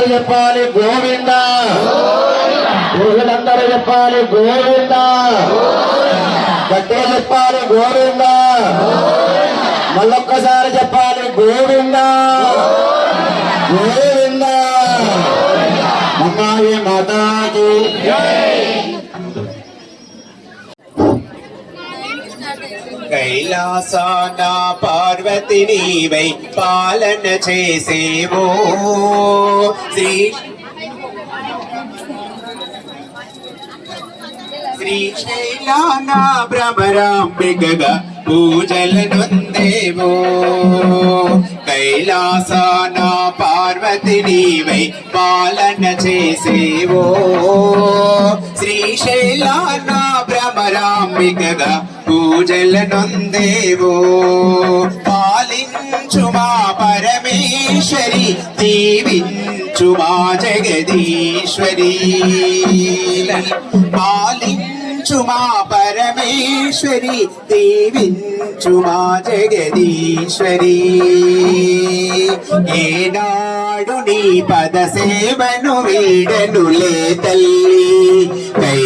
అందరూ చెప్పాలి గోవింద. పురుషులందరూ చెప్పాలి గోవింద. గట్టిగా చెప్పాలి గోవింద. మళ్ళొక్కసారి చెప్పాలి గోవింద. గోవింద. అమ్మాయి మాతాజీ. కైలాసాన పార్వతి నీవై పాలన చేసేవో. శ్రీ శ్రీశైలాన భ్రమరాంబికగా పూజలనుందేవో కైలాసాన పార్వతి నీవై పాలన చేసేవో. శ్రీశైలాన భ్రమరాంబికగా పూజలనుందేవో పాలించు మా పరమేశ్వరి దీవించు మా జగదీశ్వరి పాలించు మా పరమేశ్వరి దీవించు మా జగదీశ్వరి ఏనాడు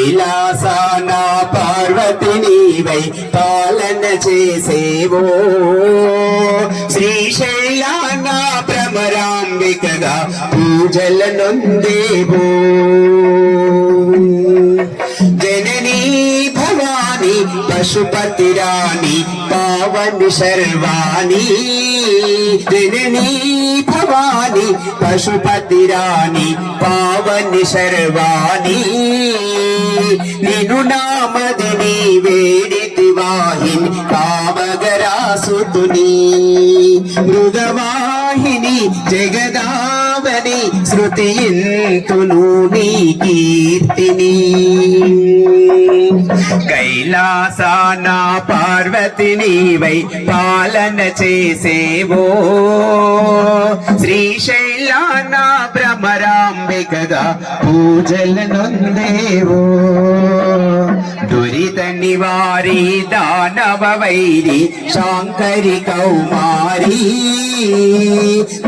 కైలాసానా పార్వతి నీవై పాలన చేసేవో. శ్రీశైలానా భ్రమరాంబికగా పూజల నొందేవో. జననీ భవాని పశుపతి రాణి పావని శర్వాణి. జననీ భవాని పశుపతి రాణి పావని శర్వాణి. నిను నామదిని వేడితి వాహిని కామగరాసుతుని. మృగవాహిని జగదావని శృతి శృతియింతును నీ కీర్తిని. కైలాసానా పార్వతిని వై పాలన చేసేవో. శ్రీశై శ్రీశైలాన భ్రమరాంబికగా పూజలనొందేవో. దురిత నివారి దానవ వైరి శాంకరి కౌమారి.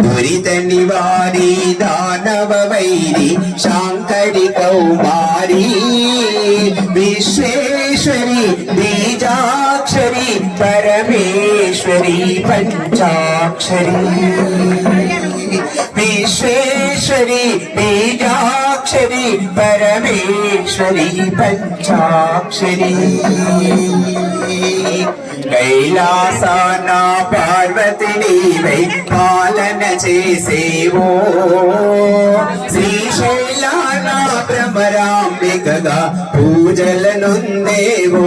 దురిత నివారి దానవ వైరి శాంకరి కౌమారి. విశ్వేశ్వరి బీజాక్షరి పరమేశ్వరి పంచాక్షరి. విశ్వేశ్వరి బీజాక్షరి పరమేశ్వరి పంచాక్షరి. కైలాసాన పార్వతిని వై పాలన చేసేవో. శ్రీశైలాన భ్రమరాంబికగా పూజలనుందేవో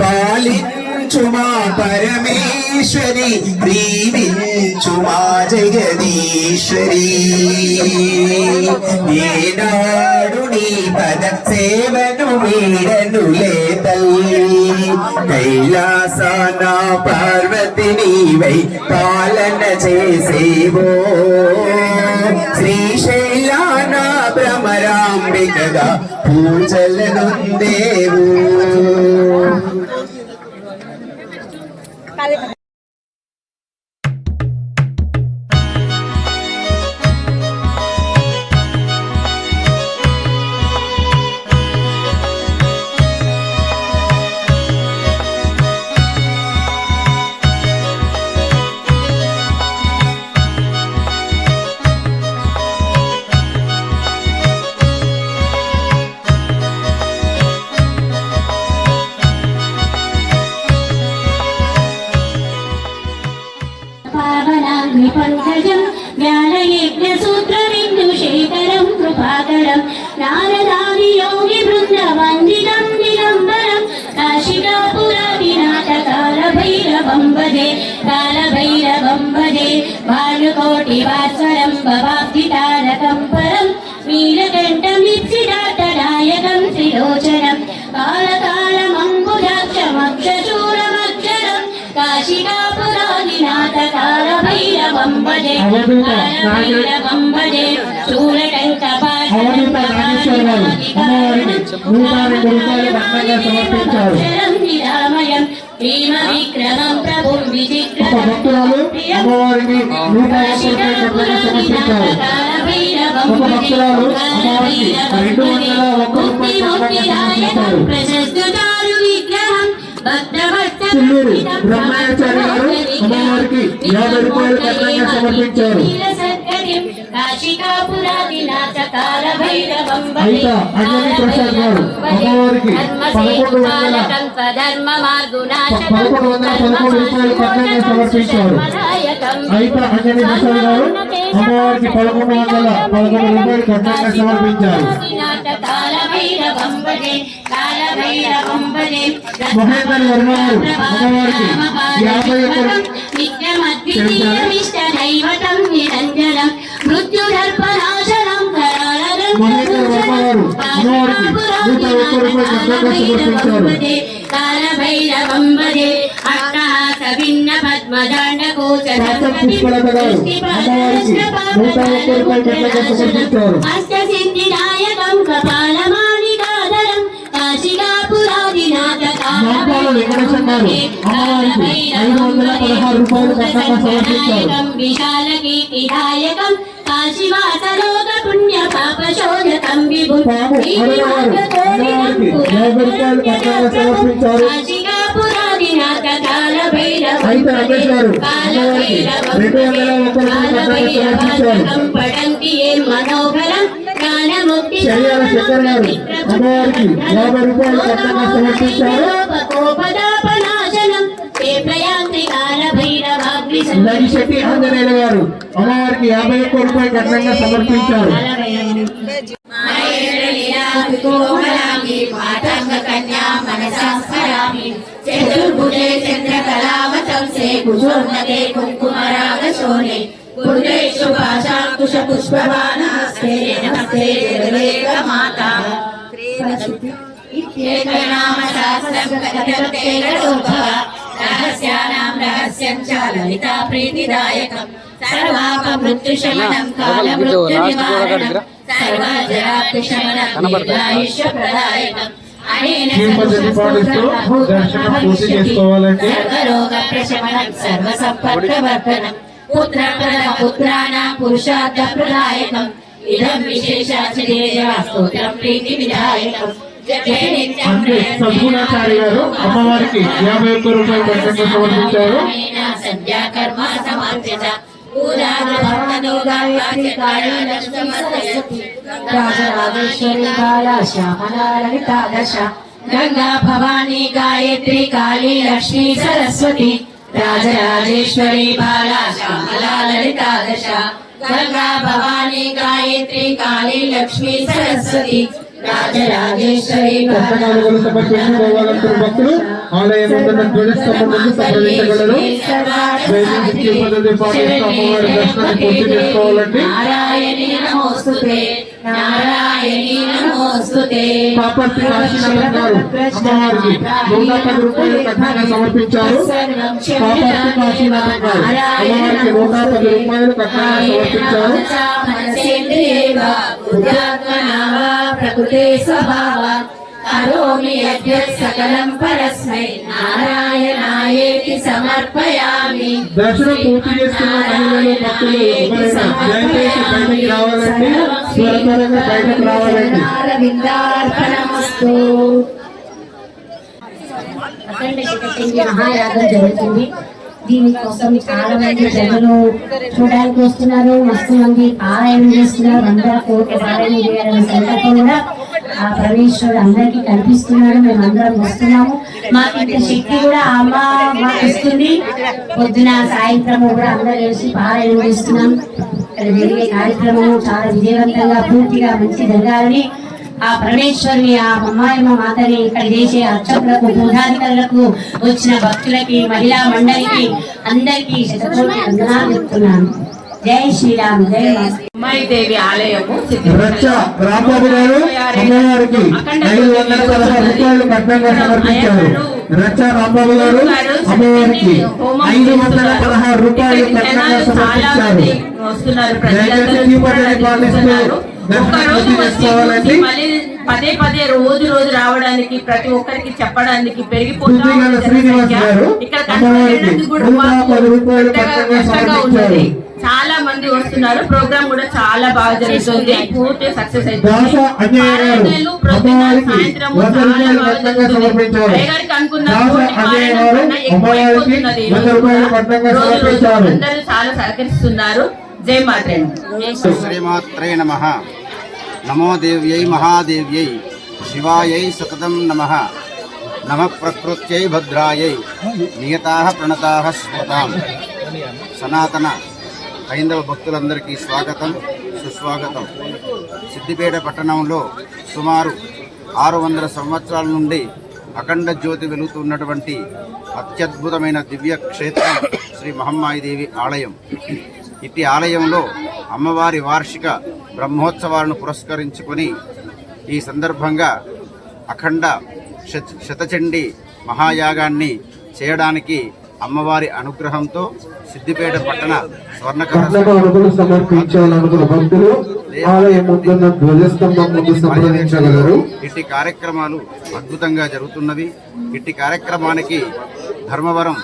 పాలించు మా పరమేశ్వరి దీవించు జగదీశ్వరి ఏనాడు నీ పద సేవను వీడనులే తల్లి కైలాసాన పార్వతి నీవై పాలన చేసేవో శ్రీశైలాన భ్రమరాంబికగా పూజలనుందేవు బృంద వందితం దిగంబరం కాశికాపురాదినాథ కాల భైరవం భజే కాల భైరవం భజే భానుకోటి వాసరం భవాబ్ది తారకం పరం. నీలకంఠం నిత్సిదార్థనాయకం త్రిలోచనం. కాలకాలమంబుజాక్షమక్షశూరమక్షరం కాశికాపురాదినాథ కాల భైరవం భజే కాల భైరవం అవధూత నాగేశ్వర గారు అమ్మవారిని నూట రెండు రూపాయలు దండంగా సమర్పించారు ఒక భక్తురాలు అమ్మవారిని నూట యాభై రూపాయలు దండంగా సమర్పించారు ఒక భక్తురాలు అమ్మవారికి రెండు వందల ఒక్క రూపాయలు కట్నంగా సమర్పించారు. చిల్లూరు బ్రహ్మచారి గారు అమ్మవారికి యాభై రూపాయలు కట్నంగా సమర్పించారు. అయితే అంజనీ ప్రసాద్ గారు అమ్మవారికి పదకొండు వందల పదకొండు వందల పదకొండు రూపాయలు కట్నంగా సమర్పించారు. అయితే అంజనీ ప్రసాద్ గారు అమ్మవారికి పదకొండు వందల పదకొండు రూపాయలు కట్నంగా సమర్పించారు. మహేందర్ వర్మ గారు అమ్మవారికి యాభై ఒక్క నిత్యమద్వితీయమిష్టదైవతం గారు అమ్మవారికి నూట ఒక్క రూపాయలు శాతం పుష్పలత గారు అమ్మవారికి నూట ఒక్క రూపాయలు కట్నంగా కాశికాపురాదినాథ నాంపాల వెంకటేశం గారు అమ్మవారికి ఐదు వందల పదహారు రూపాయలు సమర్పించారు యాభై రూపాయలు సమర్పించారు అయితే రమేష్ గారు అమ్మవారికి రెండు వందల రూపాయలు సమర్పించారు శర్యాల శంకర్ గారు అమ్మవారికి యాభై రూపాయలు కట్నంగా సమర్పించారు. శెట్టి ఆంజనేయులు గారు అమ్మవారికి యాభై ఒక్క రూపాయలు కట్నంగా సమర్పించారు. చతుర్భుజే చంద్రకళావతంసే కుజోన్నతే కుంకుమరాగశోనే. కుర్దేషు భాషాంకుశ కథతే గణోద్భవ రహస్యానాం రహస్యం చ లలితా ప్రీతిదాయకం సర్వాప మృత్యుశమనం కాల మృత్యు నివారణం సర్వజరాప్తి శమనం దీర్ఘాయుష్య ప్రదాయకం అనేన ఈ పద్ధతి పాటిస్తూ దర్శనం పూర్తి చేసుకోవాలంటే సర్వరోగ ప్రశమనం సర్వ సంపర్కవర్ధనం పుత్ర ప్రదాయకం ఇదం విశేషాచర్య స్తోత్రం ప్రీతి విధాయకం జపే నిత్యం అంటే సద్గుణాచారి గారు అమ్మవారికి యాభై ఒక్క రూపాయలు కట్నంగా సమర్పించారు. సంధ్యా కర్మ సమర్పిత। రాజరాజేశ్వరి బాల శ్యామలాలితాదశ గంగా భవానీ గాయత్రి కాళీ లక్ష్మీ సరస్వతి। రాజరాజేశ్వరి బాల శ్యామలాలితాదశ గంగా భవానీ గాయత్రి కాళీ లక్ష్మీ సరస్వతి. రాజరాజేశ్వరి భక్తులు ఆలయం పూర్తి నారాయణీ నమోస్తుతే. నారాయణీ నమోస్తుతే అమ్మవారికి నూట పది రూపాయలు కట్నంగా సమర్పించారు అమ్మవారికి నూట పది రూపాయలు కట్నంగా సమర్పించారు. ప్రకృతే స్వభావ కరోమి యద్యత్ సకలం పరస్మై. నారాయణాయేతి సమర్పయామి. దర్శనం పూర్తి చేసుకున్న మహిళలు భక్తులు ఎవరైనా దయచేసి బయటకు రావాలంటే త్వర త్వరగా బయటకు రావాలండి. అరవిందార్పణమస్తు అఖండ శివశక్తి మహాయాగం జరుగుతుంది. దీనికోసం చాలా మంది ప్రజలు చూడడానికి వస్తున్నారు. మస్తు మంది పారాయణం చేస్తున్నారు. వందల కోట్ల పారాయణం చేయాలనే సంకల్పం కూడా ఆ పరమేశ్వరుడు అందరికీ కనిపిస్తున్నాడు మేము అందరం వస్తున్నాము. మాకు ఇంత శక్తి కూడా అమ్మ మాకు ఇస్తుంది. పొద్దున సాయంత్రం కూడా అందరూ కలిసి పారాయణం చేస్తున్నాం. ఇక్కడ జరిగే కార్యక్రమం చాలా విజయవంతంగా పూర్తిగా మంచి జరగాలని ఆ పరమేశ్వరుని ఆ అమ్మాయమ్మ మాతని ఇక్కడ చేసే అర్చకులకు పూజాధికారులకు వచ్చిన భక్తులకి మహిళా మండలికి అందరికీ శతకోటి వందనాలు చెప్తున్నాను. జై శ్రీరామ్ జై అమ్మాయిదేవి ఆలయము రచ్చ రాంబాబు గారు అమ్మవారికి ఐదు వందల పదహారు రూపాయలు సమర్పించారు. చేసుకోవాలండి. పదే పదే రోజు రోజు రావడానికి ప్రతి ఒక్కరికి చెప్పడానికి పెరిగిపోతా తుద్దిగల ఉంది శ్రీనివాస్ జనసంఖ్య. గారు ఇక్కడ కష్టంగా సమర్పించారు. ఉన్నది. చాలా మంది వస్తున్నారు. ప్రోగ్రామ్ కూడా చాలా బాగా జరుగుతుంది. పూర్తి సక్సెస్ సాయంత్రం చాలా బాగా జరుగుతుంది. అయ్యగారికి అనుకున్న అందరూ చాలా సహకరిస్తున్నారు. జై శ్రీమాత్రే నమ. నమో దేవ్యై మహాదేవ్యై శివాయై సతతం నమ. నమ ప్రకృత్యై భద్రాయై. నియతా ప్రణతా స్మృతాం సనాతన హైందవ భక్తులందరికీ స్వాగతం సుస్వాగతం. సిద్దిపేట పట్టణంలో సుమారు ఆరు వందల సంవత్సరాల నుండి అఖండ జ్యోతి వెలుగుతున్నటువంటి అత్యద్భుతమైన దివ్య క్షేత్రం శ్రీ మహమ్మాయిదేవి ఆలయం. ఇట్టి ఆలయంలో అమ్మవారి వార్షిక బ్రహ్మోత్సవాలను పురస్కరించుకొని ఈ సందర్భంగా అఖండ శత శతచండి మహాయాగాన్ని చేయడానికి అమ్మవారి అనుగ్రహంతో సిద్దిపేట పట్టణ స్వర్ణకర కట్నక అడుగులు సమర్పించాలనుకున్న భక్తులు ఆలయం ముందున్న ధ్వజస్తంభం ముందు సంప్రదించగలరు. ఇట్టి కార్యక్రమాలు అద్భుతంగా జరుగుతున్నవి. ఇట్టి కార్యక్రమానికి ధర్మవరం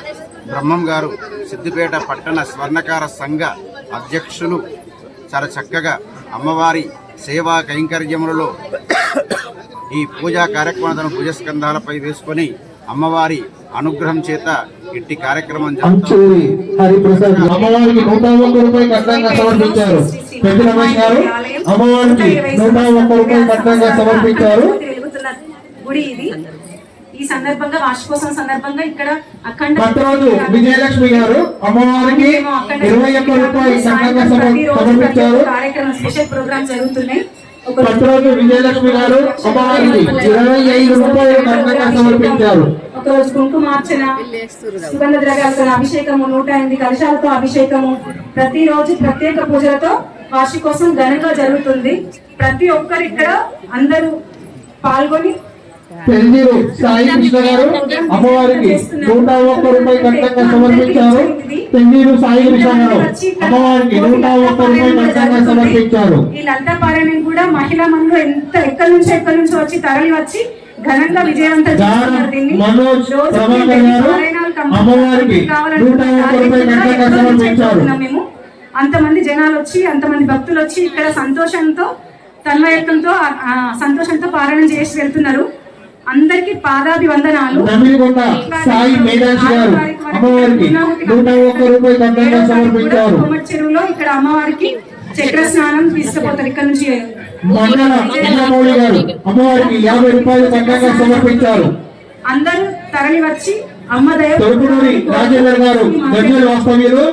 బ్రహ్మం గారు సిద్దిపేట పట్టణ స్వర్ణకార సంఘ అధ్యక్షులు చాలా చక్కగా అమ్మవారి సేవా కైంకర్యములలో ఈ పూజా కార్యక్రమాలను భుజస్కంధాలపై వేసుకొని అమ్మవారి అనుగ్రహం చేత ఇట్టి కార్యక్రమం సమర్పించారు. గుడి ఇది ఈ సందర్భంగా వార్షికోత్సవం సందర్భంగా ఇక్కడ అఖండ విజయలక్ష్మి గారు అమ్మవారికి ఇరవై ఒక్క రూపాయి కట్నంగా సమర్- సమర్పించారు. కార్యక్రమం స్పెషల్ ప్రోగ్రామ్ జరుగుతున్నాయి. పట్టరాజు విజయలక్ష్మి గారు అమ్మవారికి ఇరవై ఐదు రూపాయలు కట్నంగా సమర్పించారు. ఒక రోజు కుంకుమార్చన సుగంధ ద్రవ్యాలతో అభిషేకము నూట ఎనిమిది కలశాలతో అభిషేకము. ప్రతి రోజు ప్రత్యేక పూజలతో వార్షికోత్సవం ఘనంగా జరుగుతుంది. ప్రతి ఒక్కరు ఇక్కడ అందరూ పాల్గొని సాయి కృష్ణ గారు అమ్మవారికి నూట ఒక్క రూపాయి కట్నంగా సమర్పించారు. పెళ్ళిరు సాయి కృష్ణ గారు అమ్మవారికి నూట ఒక్క రూపాయి కట్నంగా సమర్పించారు. ఈ లలిత పారాయణం కూడా మహిళా మనులు ఎంత ఎక్కడి నుంచి ఎక్కడి నుంచి వచ్చి తరలి వచ్చి ఘనంగా విజయవంతం. మనోజ్ ప్రభాకర్ గారు అమ్మవారికి నూట ఒక్క సమర్పించారు. మేము. అంతమంది జనాలు వచ్చి అంతమంది భక్తులు వచ్చి ఇక్కడ సంతోషంతో తన్మయత్వంతో సంతోషంతో పారాయణం చేసి వెళ్తున్నారు. అందరికి పాదాభి వందనాలు నమిలిగొండ సాయి మేధాంశ్ గారు. అమ్మవారికి నూట ఒక్క రూపాయి కట్నంగా సమర్పించారు. చెరువులో ఇక్కడ అమ్మవారికి చక్ర స్నానం తీసుకుపోతారు ఇక్కడ నుంచి. మండల ఇంద్రమౌళి గారు అమ్మవారికి యాభై రూపాయలు కట్నంగా సమర్పించారు. అందరూ తరలి వచ్చి అమ్మ దయ రాజేందర్ గారు గజ్జల వాస్తవ్యులు.